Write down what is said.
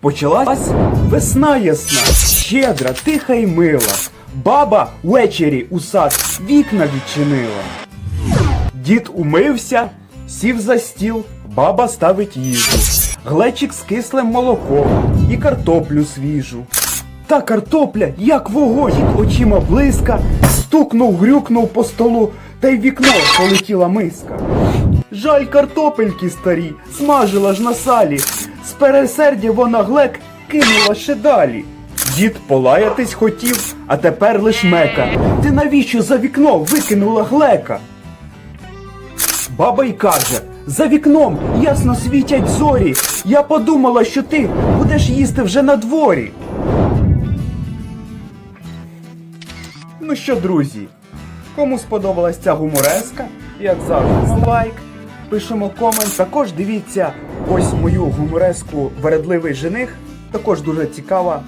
Почалась весна ясна, щедра, тиха й мила. Баба ввечері у сад вікна відчинила. Дід умився, сів за стіл, баба ставить їжу. Глечик з кислим молоком і картоплю свіжу. Та картопля, як вогонь, очима блиска, стукнув, грюкнув по столу, та й вікно полетіла миска. Жаль картопельки старі, смажила ж на салі. З пересердя вона глек кинула ще далі. Дід полаятись хотів, а тепер лиш мека. Ти навіщо за вікно викинула глека? Баба й каже, за вікном ясно світять зорі. Я подумала, що ти будеш їсти вже на дворі. Ну що, друзі, кому сподобалась ця гумореска, як завжди, лайк, пишемо комент. Також дивіться ось мою гумореску Вередливий жених. Також дуже цікава